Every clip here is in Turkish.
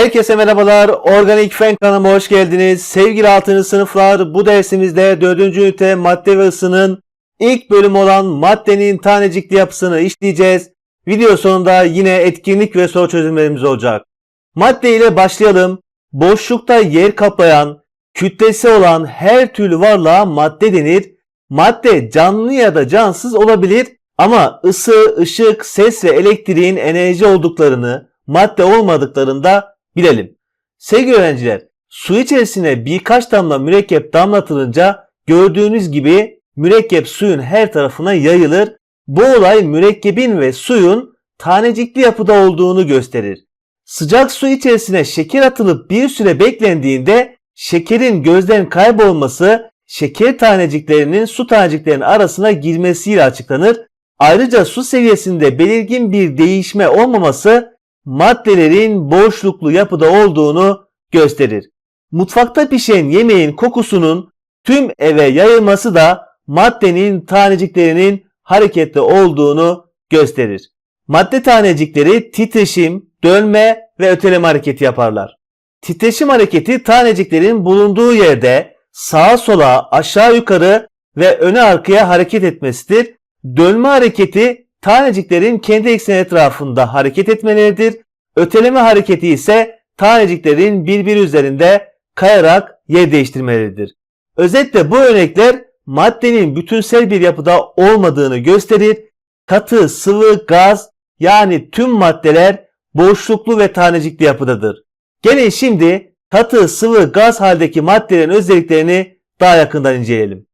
Herkese merhabalar. Organik Fen kanalıma hoş geldiniz. Sevgili 6. sınıflar bu dersimizde 4. ünite madde ve ısının ilk bölüm olan maddenin tanecikli yapısını işleyeceğiz. Video sonunda yine etkinlik ve soru çözümlerimiz olacak. Madde ile başlayalım. Boşlukta yer kaplayan, kütlesi olan her türlü varlığa madde denir. Madde canlı ya da cansız olabilir ama ısı, ışık, ses ve elektriğin enerji olduklarını, madde olmadıklarında bilelim. Sevgili öğrenciler, su içerisine birkaç damla mürekkep damlatılınca gördüğünüz gibi mürekkep suyun her tarafına yayılır. Bu olay mürekkebin ve suyun tanecikli yapıda olduğunu gösterir. Sıcak su içerisine şeker atılıp bir süre beklendiğinde şekerin gözden kaybolması şeker taneciklerinin su taneciklerinin arasına girmesiyle açıklanır. Ayrıca su seviyesinde belirgin bir değişme olmaması maddelerin boşluklu yapıda olduğunu gösterir. Mutfakta pişen yemeğin kokusunun tüm eve yayılması da maddenin taneciklerinin hareketli olduğunu gösterir. Madde tanecikleri titreşim, dönme ve öteleme hareketi yaparlar. Titreşim hareketi taneciklerin bulunduğu yerde sağa sola, aşağı yukarı ve öne arkaya hareket etmesidir. Dönme hareketi taneciklerin kendi ekseni etrafında hareket etmeleridir. Öteleme hareketi ise taneciklerin birbiri üzerinde kayarak yer değiştirmeleridir. Özetle bu örnekler maddenin bütünsel bir yapıda olmadığını gösterir. Katı, sıvı, gaz yani tüm maddeler boşluklu ve tanecikli yapıdadır. Gelin şimdi katı, sıvı, gaz haldeki maddelerin özelliklerini daha yakından inceleyelim.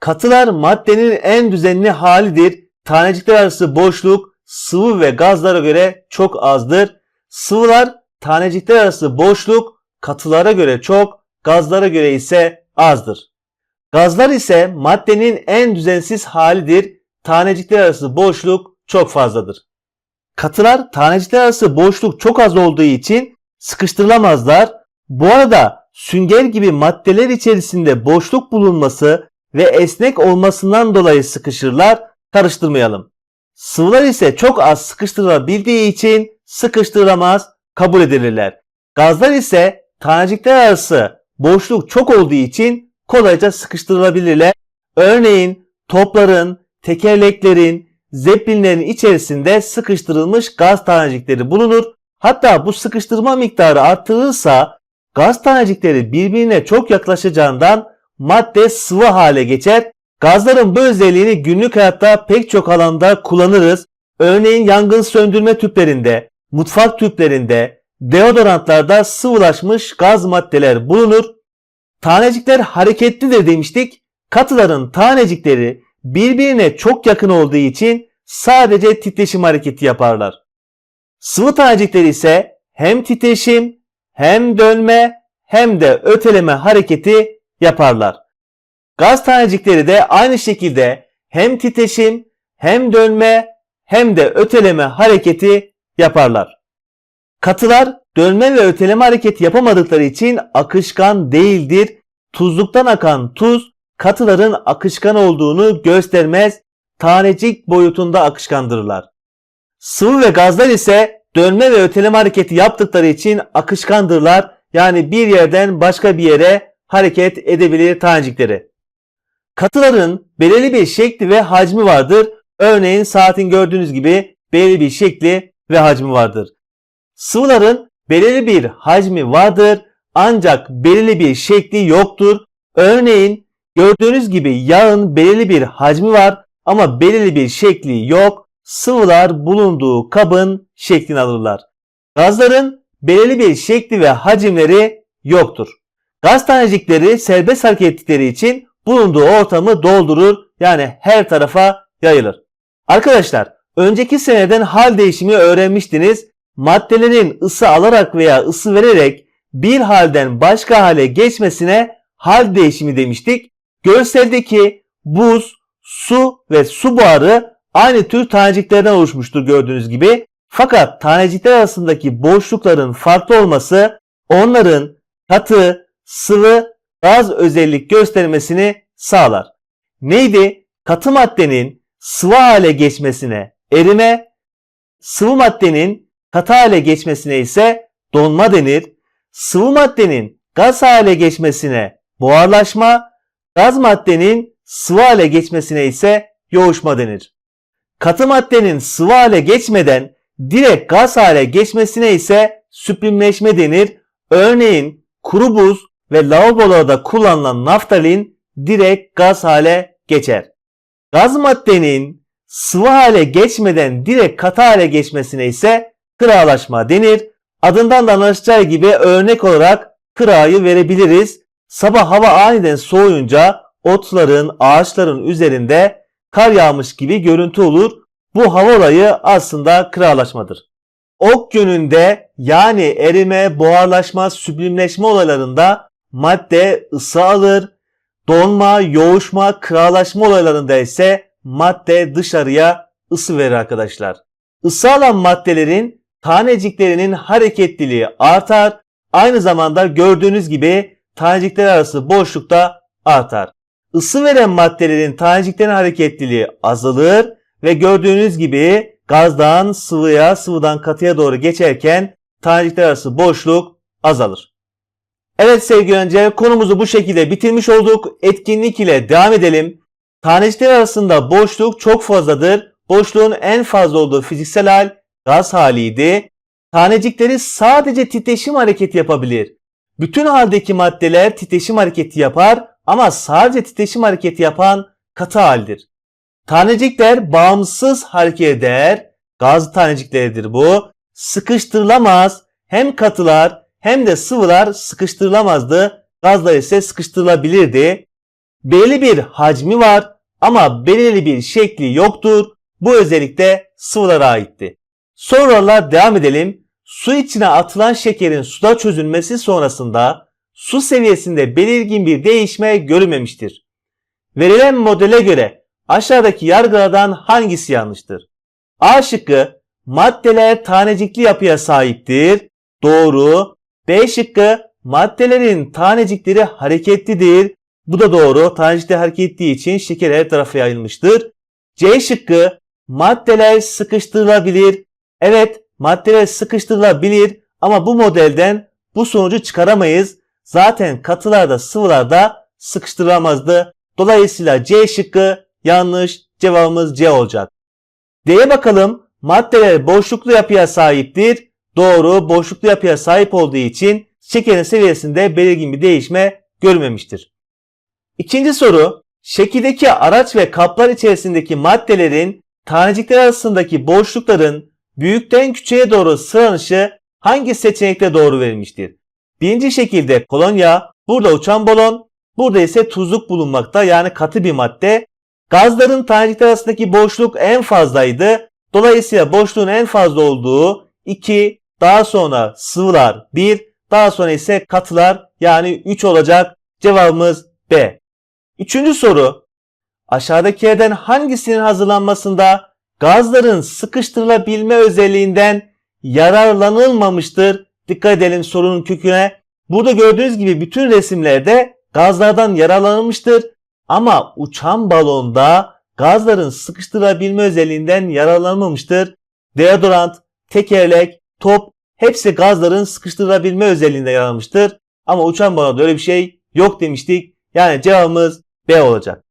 Katılar maddenin en düzenli halidir. Tanecikler arası boşluk sıvı ve gazlara göre çok azdır. Sıvılar tanecikler arası boşluk katılara göre çok, gazlara göre ise azdır. Gazlar ise maddenin en düzensiz halidir. Tanecikler arası boşluk çok fazladır. Katılar tanecikler arası boşluk çok az olduğu için sıkıştırılamazlar. Bu arada sünger gibi maddeler içerisinde boşluk bulunması ve esnek olmasından dolayı sıkışırlar. Karıştırmayalım. Sıvılar ise çok az sıkıştırılabildiği için sıkıştırılamaz, kabul edilirler. Gazlar ise tanecikler arası boşluk çok olduğu için kolayca sıkıştırılabilirler. Örneğin topların, tekerleklerin, zeplinlerin içerisinde sıkıştırılmış gaz tanecikleri bulunur. Hatta bu sıkıştırma miktarı artırılırsa gaz tanecikleri birbirine çok yaklaşacağından madde sıvı hale geçer. Gazların bu özelliğini günlük hayatta pek çok alanda kullanırız. Örneğin yangın söndürme tüplerinde, mutfak tüplerinde, deodorantlarda sıvılaşmış gaz maddeler bulunur. Tanecikler hareketlidir demiştik. Katıların tanecikleri birbirine çok yakın olduğu için sadece titreşim hareketi yaparlar. Sıvı tanecikleri ise hem titreşim hem dönme hem de öteleme hareketi yaparlar. Gaz tanecikleri de aynı şekilde hem titreşim hem dönme hem de öteleme hareketi yaparlar. Katılar dönme ve öteleme hareketi yapamadıkları için akışkan değildir. Tuzluktan akan tuz katıların akışkan olduğunu göstermez. Tanecik boyutunda akışkandırlar. Sıvı ve gazlar ise dönme ve öteleme hareketi yaptıkları için akışkandırlar. Yani bir yerden başka bir yere hareket edebilir tanecikleri. Katıların belirli bir şekli ve hacmi vardır. Örneğin saatin gördüğünüz gibi belirli bir şekli ve hacmi vardır. Sıvıların belirli bir hacmi vardır ancak belirli bir şekli yoktur. Örneğin gördüğünüz gibi yağın belirli bir hacmi var ama belirli bir şekli yok. Sıvılar bulunduğu kabın şeklini alırlar. Gazların belirli bir şekli ve hacimleri yoktur. Gaz tanecikleri serbest hareket ettikleri için bulunduğu ortamı doldurur yani her tarafa yayılır. Arkadaşlar önceki seneden hal değişimi öğrenmiştiniz. Maddelerin ısı alarak veya ısı vererek bir halden başka hale geçmesine hal değişimi demiştik. Görseldeki buz, su ve su buharı aynı tür taneciklerden oluşmuştur gördüğünüz gibi. Fakat tanecikler arasındaki boşlukların farklı olması onların katı, sıvı, gaz özellik göstermesini sağlar. Neydi? Katı maddenin sıvı hale geçmesine erime, sıvı maddenin katı hale geçmesine ise donma denir. Sıvı maddenin gaz hale geçmesine buharlaşma, gaz maddenin sıvı hale geçmesine ise yoğuşma denir. Katı maddenin sıvı hale geçmeden direkt gaz hale geçmesine ise süprimleşme denir. Örneğin kuru buz ve lavabolarda kullanılan naftalin direkt gaz hale geçer. Gaz maddenin sıvı hale geçmeden direkt katı hale geçmesine ise kırağlaşma denir. Adından da anlaşılacağı gibi örnek olarak kırağı verebiliriz. Sabah hava aniden soğuyunca otların, ağaçların üzerinde kar yağmış gibi görüntü olur. Bu hava olayı aslında kırağlaşmadır. Ok yönünde yani erime, buharlaşma, süblimleşme olaylarında madde ısı alır. Donma, yoğuşma, kırağlaşma olaylarında ise madde dışarıya ısı verir arkadaşlar. Isı alan maddelerin taneciklerinin hareketliliği artar. Aynı zamanda gördüğünüz gibi tanecikler arası boşlukta artar. Isı veren maddelerin taneciklerin hareketliliği azalır ve gördüğünüz gibi gazdan sıvıya, sıvıdan katıya doğru geçerken tanecikler arası boşluk azalır. Evet sevgili öğrenciler konumuzu bu şekilde bitirmiş olduk. Etkinlik ile devam edelim. Tanecikler arasında boşluk çok fazladır. Boşluğun en fazla olduğu fiziksel hal gaz haliydi. Tanecikleri sadece titreşim hareketi yapabilir. Bütün haldeki maddeler titreşim hareketi yapar ama sadece titreşim hareketi yapan katı haldir. Tanecikler bağımsız hareket eder. Gaz tanecikleridir bu. Sıkıştırılamaz. Hem katılar hem de sıvılar sıkıştırılamazdı. Gazlar ise sıkıştırılabilirdi. Belli bir hacmi var ama belirli bir şekli yoktur. Bu özellik de sıvılara aitti. Sorularla devam edelim. Su içine atılan şekerin suda çözülmesi sonrasında su seviyesinde belirgin bir değişme görülmemiştir. Verilen modele göre aşağıdaki yargılardan hangisi yanlıştır? A şıkkı maddeler tanecikli yapıya sahiptir. Doğru. B şıkkı maddelerin tanecikleri hareketlidir. Bu da doğru. Tanecikler hareketli için şeker her tarafa yayılmıştır. C şıkkı maddeler sıkıştırılabilir. Evet maddeler sıkıştırılabilir ama bu modelden bu sonucu çıkaramayız. Zaten katılarda sıvılarda sıkıştırılamazdı. Dolayısıyla C şıkkı yanlış. Cevabımız C olacak. D'ye bakalım. Maddeler boşluklu yapıya sahiptir. Doğru. Boşluklu yapıya sahip olduğu için şekerin seviyesinde belirgin bir değişme görmemiştir. İkinci soru. Şekildeki araç ve kaplar içerisindeki maddelerin tanecikler arasındaki boşlukların büyükten küçüğe doğru sıranışı hangi seçenekte doğru verilmiştir? Birinci şekilde kolonya, burada uçan balon, burada ise tuzluk bulunmakta yani katı bir madde. Gazların tanecikler arasındaki boşluk en fazlaydı. Dolayısıyla boşluğun en fazla olduğu 2, daha sonra sıvılar 1, daha sonra ise katılar yani 3 olacak. Cevabımız B. Üçüncü soru. Aşağıdakilerden hangisinin hazırlanmasında gazların sıkıştırılabilme özelliğinden yararlanılmamıştır? Dikkat edelim sorunun köküne. Burada gördüğünüz gibi bütün resimlerde gazlardan yararlanılmıştır. Ama uçan balonda gazların sıkıştırılabilme özelliğinden yararlanmamıştır. Deodorant, tekerlek, top hepsi gazların sıkıştırılabilme özelliğinden yararlanmıştır. Ama uçan balonda öyle bir şey yok demiştik. Yani cevabımız B olacak.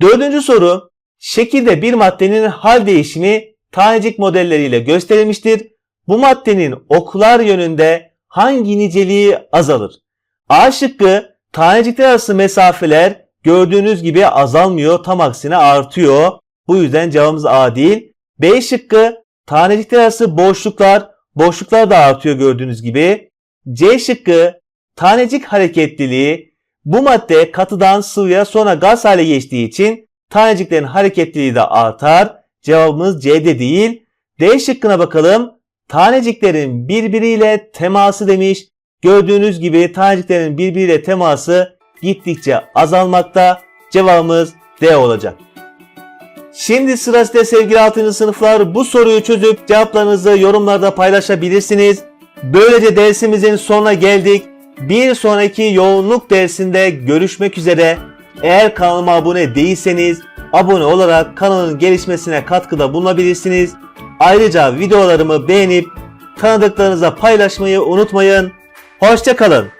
Dördüncü soru. Şekilde bir maddenin hal değişimi tanecik modelleriyle gösterilmiştir. Bu maddenin oklar yönünde hangi niceliği azalır? A şıkkı tanecikler arası mesafeler gördüğünüz gibi azalmıyor. Tam aksine artıyor. Bu yüzden cevabımız A değil. B şıkkı tanecikler arası boşluklar boşluklar da artıyor gördüğünüz gibi. C şıkkı tanecik hareketliliği bu madde katıdan sıvıya sonra gaz hale geçtiği için taneciklerin hareketliliği de artar. Cevabımız C'de değil. D şıkkına bakalım. Taneciklerin birbiriyle teması demiş. Gördüğünüz gibi taneciklerin birbiriyle teması gittikçe azalmakta. Cevabımız D olacak. Şimdi sırasıyla sevgili 6. sınıflar bu soruyu çözüp cevaplarınızı yorumlarda paylaşabilirsiniz. Böylece dersimizin sonuna geldik. Bir sonraki yoğunluk dersinde görüşmek üzere. Eğer kanalıma abone değilseniz abone olarak kanalın gelişmesine katkıda bulunabilirsiniz. Ayrıca videolarımı beğenip tanıdıklarınıza paylaşmayı unutmayın. Hoşçakalın.